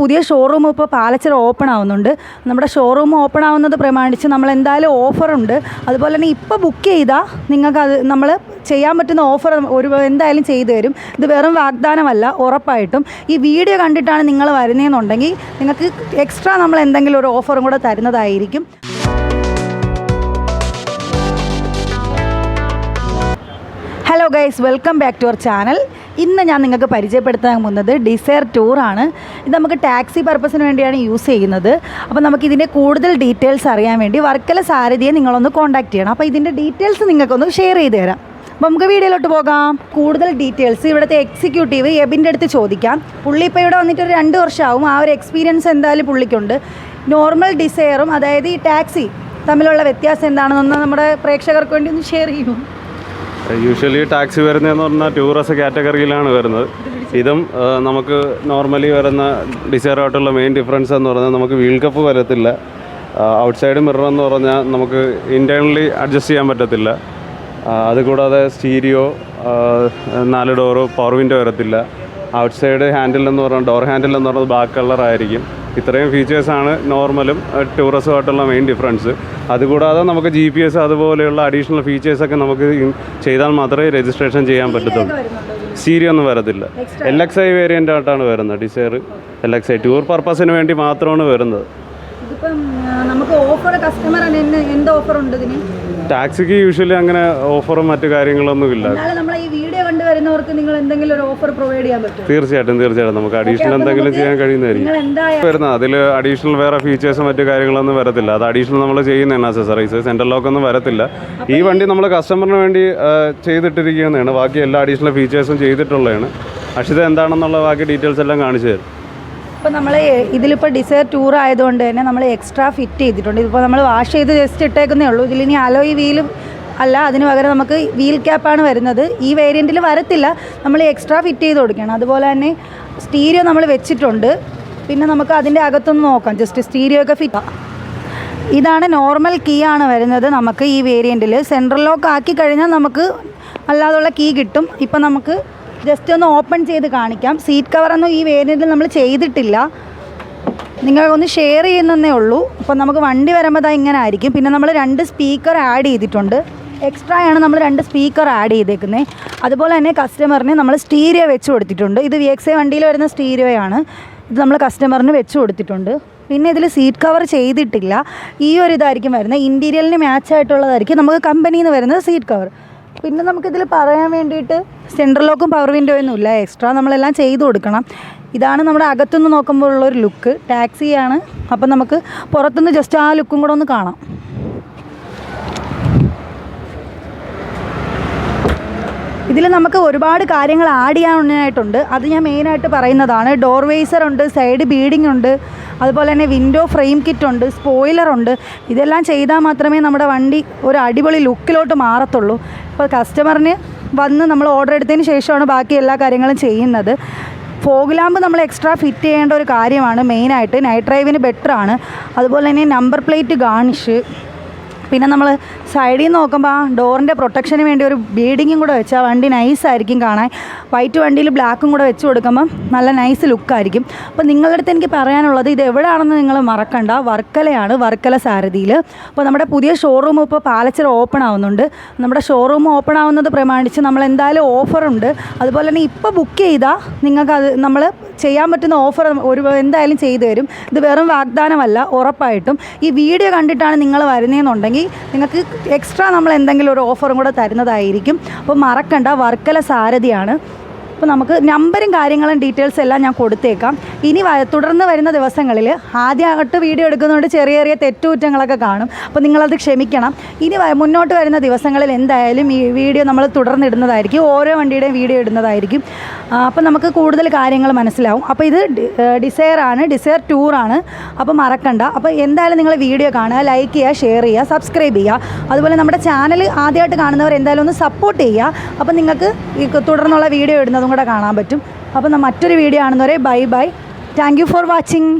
പുതിയ ഷോറൂം ഇപ്പോൾ പാലച്ചിറ ഓപ്പൺ ആവുന്നുണ്ട്. നമ്മുടെ ഷോറൂം ഓപ്പൺ ആവുന്നത് പ്രമാണിച്ച് നമ്മൾ എന്തായാലും ഓഫറുണ്ട് അതുപോലെ തന്നെ ഇപ്പോൾ ബുക്ക് ചെയ്താൽ നിങ്ങൾക്ക് അത് നമ്മൾ ചെയ്യാൻ പറ്റുന്ന ഓഫർ ഒരു എന്തായാലും ചെയ്തു തരും. ഇത് വെറും വാഗ്ദാനമല്ല ഉറപ്പായിട്ടും. ഈ വീഡിയോ കണ്ടിട്ടാണ് നിങ്ങൾ വരുന്നതെന്നുണ്ടെങ്കിൽ നിങ്ങൾക്ക് എക്സ്ട്രാ നമ്മൾ എന്തെങ്കിലും ഒരു ഓഫറും കൂടെ തരുന്നതായിരിക്കും. Hello guys welcome back to our channel ഇന്ന് ഞാൻ നിങ്ങൾക്ക് പരിചയപ്പെടുത്താൻ പോകുന്നത് ഡിസയർ ടൂറാണ്. ഇത് നമുക്ക് ടാക്സി പർപ്പസിന് വേണ്ടിയാണ് യൂസ് ചെയ്യുന്നത്. അപ്പോൾ നമുക്ക് ഇതിന്റെ കൂടുതൽ ഡീറ്റെയിൽസ് അറിയാൻ വേണ്ടി വർക്കല സാരഥിയെ നിങ്ങളൊന്ന് കോൺടാക്റ്റ് ചെയ്യണം. അപ്പോൾ ഇതിന്റെ ഡീറ്റെയിൽസ് നിങ്ങൾക്കൊന്ന് ഷെയർ ചെയ്ത് തരാം. അപ്പോൾ നമുക്ക് വീഡിയോയിലോട്ട് പോകാം. കൂടുതൽ ഡീറ്റെയിൽസ് ഇവിടുത്തെ എക്സിക്യൂട്ടീവ് എബിന്റെ അടുത്ത് ചോദിക്കാം. പുള്ളി ഇപ്പോൾ ഇവിടെ വന്നിട്ട് ഒരു രണ്ട് വർഷമാവും. ആ ഒരു എക്സ്പീരിയൻസ് എന്തായാലും പുള്ളിക്കുണ്ട്. നോർമൽ ഡിസയറും അതായത് ഈ ടാക്സി തമ്മിലുള്ള വ്യത്യാസം എന്താണെന്നൊന്ന് നമ്മുടെ പ്രേക്ഷകർക്ക് വേണ്ടി ഒന്ന് ഷെയർ ചെയ്യൂ. യൂഷ്വലി ടാക്സി വരുന്നതെന്ന് പറഞ്ഞാൽ ടൂറിസ്റ്റ് കാറ്റഗറിയിലാണ് വരുന്നത്. ഇതും നമുക്ക് നോർമലി വരുന്ന ഡിസൈറായിട്ടുള്ള മെയിൻ ഡിഫറൻസ് എന്ന് പറഞ്ഞാൽ നമുക്ക് വീൽ കപ്പ് വരത്തില്ല. ഔട്ട്സൈഡ് മിറർ എന്ന് പറഞ്ഞാൽ നമുക്ക് ഇന്റേർണലി അഡ്ജസ്റ്റ് ചെയ്യാൻ പറ്റത്തില്ല. അതുകൂടാതെ സ്റ്റീരിയോ നാല് ഡോറ് പവർ വിൻഡോ വരത്തില്ല. ഔട്ട്സൈഡ് ഹാൻഡിൽ എന്ന് പറഞ്ഞാൽ ഡോർ ഹാൻഡിൽ എന്ന് പറഞ്ഞാൽ ബ്ലാക്ക് കളർ ആയിരിക്കും. ഇത്രയും ഫീച്ചേഴ്സാണ് നോർമലും ടൂറിസമായിട്ടുള്ള മെയിൻ ഡിഫറൻസ് അതുകൂടാതെ നമുക്ക് ജി പി എസ് അതുപോലെയുള്ള അഡീഷണൽ ഫീച്ചേഴ്സൊക്കെ നമുക്ക് ചെയ്താൽ മാത്രമേ രജിസ്ട്രേഷൻ ചെയ്യാൻ പറ്റത്തുള്ളൂ. സീരി ഒന്നും വരത്തില്ല. എൽ എക്സ് ഐ വേരിയന്റ് ആയിട്ടാണ് വരുന്നത് Dzire L X I tour പർപ്പസിന് വേണ്ടി മാത്രമാണ് വരുന്നത്. നമുക്ക് ഓഫർ കസ്റ്റമർ എന്ത് ഓഫർ ഉണ്ട് ഇതിന്? ടാക്സിക്ക് യൂഷ്വലി അങ്ങനെ ഓഫറും മറ്റു കാര്യങ്ങളൊന്നും ഇല്ല നമ്മൾ ഈ കണ്ടു വരുന്നവർക്ക് നിങ്ങൾ എന്തെങ്കിലും ഒരു ഓഫർ പ്രൊവൈഡ് ചെയ്യാൻ പറ്റും തീർച്ചയായിട്ടും തീർച്ചയായിട്ടും. നമുക്ക് അഡീഷണൽ എന്തെങ്കിലും ചെയ്യാൻ കഴിയുന്നതായിരിക്കും. വരുന്ന അതിൽ അഡീഷണൽ വേറെ ഫീച്ചേഴ്സും മറ്റു കാര്യങ്ങളൊന്നും വരത്തില്ല. അത് അഡീഷണൽ നമ്മൾ ചെയ്യുന്നതാണ് അക്സസറീസ് സെൻട്രൽ ലോക്ക് ഒന്നും വരത്തില്ല. ഈ വണ്ടി നമ്മൾ കസ്റ്റമറിന് വേണ്ടി ചെയ്തിട്ടിരിക്കുന്നതാണ്. ബാക്കി എല്ലാ അഡീഷണൽ ഫീച്ചേഴ്സും ചെയ്തിട്ടുള്ളതാണ്. അക്ഷിത എന്താണെന്നുള്ള ബാക്കി ഡീറ്റെയിൽസ് എല്ലാം കാണിച്ചു തരും. ഇപ്പോൾ നമ്മൾ ഇതിലിപ്പോൾ ഡിസൈർ ടൂർ ആയതുകൊണ്ട് തന്നെ നമ്മൾ എക്സ്ട്രാ ഫിറ്റ് ചെയ്തിട്ടുണ്ട്. ഇതിപ്പോൾ നമ്മൾ വാഷ് ചെയ്ത് ജസ്റ്റ് ഇട്ടേക്കുന്നേ ഉള്ളൂ. ഇതിലിനി അലോയ് വീലും അല്ല അതിന് പകരം നമുക്ക് വീൽ ക്യാപ്പാണ് വരുന്നത്. ഈ വേരിയന്റിൽ വരത്തില്ല. നമ്മൾ എക്സ്ട്രാ ഫിറ്റ് ചെയ്ത് കൊടുക്കണം. അതുപോലെ തന്നെ സ്റ്റീരിയോ നമ്മൾ വെച്ചിട്ടുണ്ട്. പിന്നെ നമുക്ക് അതിന്റെ അകത്തൊന്ന് നോക്കാം. ജസ്റ്റ് സ്റ്റീരിയോ ഒക്കെ ഫിറ്റ് ഇതാണ് നോർമൽ കീ ആണ് വരുന്നത് നമുക്ക് ഈ വേരിയന്റിൽ സെൻട്രൽ ലോക്ക് ആക്കി കഴിഞ്ഞാൽ നമുക്ക് അല്ലാതുള്ള കീ കിട്ടും. ഇപ്പം നമുക്ക് ജസ്റ്റ് ഒന്ന് ഓപ്പൺ ചെയ്ത് കാണിക്കാം. സീറ്റ് കവറൊന്നും ഈ വേരിയന്റിൽ നമ്മൾ ചെയ്തിട്ടില്ല. നിങ്ങൾക്കൊന്ന് ഷെയർ ചെയ്യുന്നതേ ഉള്ളൂ. അപ്പം നമുക്ക് വണ്ടി വരുമ്പോൾ ഇങ്ങനെ ആയിരിക്കും. പിന്നെ നമ്മൾ രണ്ട് സ്പീക്കർ ആഡ് ചെയ്തിട്ടുണ്ട്. എക്സ്ട്രാ ആണ് നമ്മൾ രണ്ട് സ്പീക്കർ ആഡ് ചെയ്തേക്കുന്നത്. അതുപോലെ തന്നെ കസ്റ്റമറിന് നമ്മൾ സ്റ്റീരിയോ വെച്ച് കൊടുത്തിട്ടുണ്ട്. ഇത് വി എക്സ് എ വണ്ടിയിൽ വരുന്ന സ്റ്റീരിയോയാണ്. ഇത് നമ്മൾ കസ്റ്റമറിന് വെച്ച് കൊടുത്തിട്ടുണ്ട്. പിന്നെ ഇതിൽ സീറ്റ് കവർ ചെയ്തിട്ടില്ല. ഈ ഒരു ഇതായിരിക്കും വരുന്നത്. ഇന്റീരിയലിന് മാച്ച് ആയിട്ടുള്ളതായിരിക്കും നമുക്ക് കമ്പനിയിൽ നിന്ന് വരുന്നത് സീറ്റ് കവർ പിന്നെ നമുക്കിതിൽ പറയാൻ വേണ്ടിയിട്ട് സെൻട്രൽ ലോക്കും പവർ വിൻഡോ ഒന്നും ഇല്ല. എക്സ്ട്രാ നമ്മളെല്ലാം ചെയ്തു കൊടുക്കണം. ഇതാണ് നമ്മുടെ അകത്തുനിന്ന് നോക്കുമ്പോഴുള്ള ഒരു ലുക്ക് ടാക്സിയാണ് അപ്പം നമുക്ക് പുറത്തുനിന്ന് ജസ്റ്റ് ആ ലുക്കും കൂടെ ഒന്ന് കാണാം. ഇതിൽ നമുക്ക് ഒരുപാട് കാര്യങ്ങൾ ആഡ് ചെയ്യാനായിട്ടുണ്ട്. അത് ഞാൻ മെയിനായിട്ട് പറയുന്നതാണ്. ഡോർ വേസർ ഉണ്ട് സൈഡ് ബീഡിംഗ് ഉണ്ട് അതുപോലെ തന്നെ വിൻഡോ ഫ്രെയിം കിറ്റ് ഉണ്ട് സ്പോയിലർ ഉണ്ട്. ഇതെല്ലാം ചെയ്താൽ മാത്രമേ നമ്മുടെ വണ്ടി ഒരു അടിപൊളി ലുക്കിലോട്ട് മാറത്തുള്ളൂ. ഇപ്പോൾ കസ്റ്റമറിന് വന്ന് നമ്മൾ ഓർഡർ എടുത്തതിന് ശേഷമാണ് ബാക്കി എല്ലാ കാര്യങ്ങളും ചെയ്യുന്നത്. ഫോഗ് ലാമ്പ് നമ്മൾ എക്സ്ട്രാ ഫിറ്റ് ചെയ്യേണ്ട ഒരു കാര്യമാണ് മെയിനായിട്ട് നൈറ്റ് ഡ്രൈവിന് ബെറ്ററാണ് അതുപോലെ തന്നെ നമ്പർ പ്ലേറ്റ് ഗാർണിഷ് പിന്നെ നമ്മൾ സൈഡിൽ നിന്ന് നോക്കുമ്പോൾ ആ ഡോറിന്റെ പ്രൊട്ടക്ഷന് വേണ്ടി ഒരു ബീഡിങ്ങും കൂടെ വെച്ചാൽ വണ്ടി നൈസായിരിക്കും കാണാൻ. വൈറ്റ് വണ്ടിയിൽ ബ്ലാക്കും കൂടെ വെച്ച് കൊടുക്കുമ്പം നല്ല നൈസ് ലുക്കായിരിക്കും അപ്പോൾ നിങ്ങളുടെ അടുത്ത് എനിക്ക് പറയാനുള്ളത് ഇത് എവിടെയാണെന്ന് നിങ്ങൾ മറക്കണ്ട. വർക്കലയാണ് വർക്കല സാരഥിയിൽ അപ്പോൾ നമ്മുടെ പുതിയ ഷോറൂം ഇപ്പോൾ പാലച്ചിറ ഓപ്പൺ ആവുന്നുണ്ട്. നമ്മുടെ ഷോറൂം ഓപ്പൺ ആവുന്നത് പ്രമാണിച്ച് നമ്മൾ എന്തായാലും ഓഫറുണ്ട് അതുപോലെ തന്നെ ഇപ്പോൾ ബുക്ക് ചെയ്താൽ നിങ്ങൾക്ക് അത് നമ്മൾ ചെയ്യാൻ പറ്റുന്ന ഓഫർ ഒരു എന്തായാലും ചെയ്തു തരും. ഇത് വെറും വാഗ്ദാനമല്ല ഉറപ്പായിട്ടും. ഈ വീഡിയോ കണ്ടിട്ടാണ് നിങ്ങൾ വരുന്നതെന്നുണ്ടെങ്കിൽ നിങ്ങൾക്ക് എക്സ്ട്രാ നമ്മൾ എന്തെങ്കിലും ഒരു ഓഫറും കൂടെ തരുന്നതായിരിക്കും. അപ്പോൾ മറക്കണ്ട വർക്കല സാരഥിയാണ്. അപ്പോൾ നമുക്ക് നമ്പറും കാര്യങ്ങളും ഡീറ്റെയിൽസ് എല്ലാം ഞാൻ കൊടുത്തേക്കാം. ഇനി തുടർന്ന് വരുന്ന ദിവസങ്ങളിൽ ആദ്യമായിട്ട് വീഡിയോ എടുക്കുന്നതുകൊണ്ട് ചെറിയ ചെറിയ തെറ്റുകുറ്റങ്ങളൊക്കെ കാണും. അപ്പോൾ നിങ്ങളത് ക്ഷമിക്കണം. ഇനി മുന്നോട്ട് വരുന്ന ദിവസങ്ങളിൽ എന്തായാലും ഈ വീഡിയോ നമ്മൾ തുടർന്നിടുന്നതായിരിക്കും. ഓരോ വണ്ടിയുടെയും വീഡിയോ ഇടുന്നതായിരിക്കും. അപ്പോൾ നമുക്ക് കൂടുതൽ കാര്യങ്ങൾ മനസ്സിലാവും. അപ്പോൾ ഇത് ഡിസയർ ആണ്. ഡിസയർ ടൂറാണ് അപ്പോൾ മറക്കണ്ട. അപ്പോൾ എന്തായാലും നിങ്ങൾ വീഡിയോ കാണുക ലൈക്ക് ചെയ്യുക ഷെയർ ചെയ്യുക സബ്സ്ക്രൈബ് ചെയ്യുക. അതുപോലെ നമ്മുടെ ചാനൽ ആദ്യമായിട്ട് കാണുന്നവർ എന്തായാലും ഒന്ന് സപ്പോർട്ട് ചെയ്യുക. അപ്പോൾ നിങ്ങൾക്ക് തുടർന്നുള്ള വീഡിയോ ഇടുന്നതും കൂടെ കാണാൻ പറ്റും. അപ്പോൾ മറ്റൊരു വീഡിയോ ആണെന്ന് പറയും bye. Bye thank for watching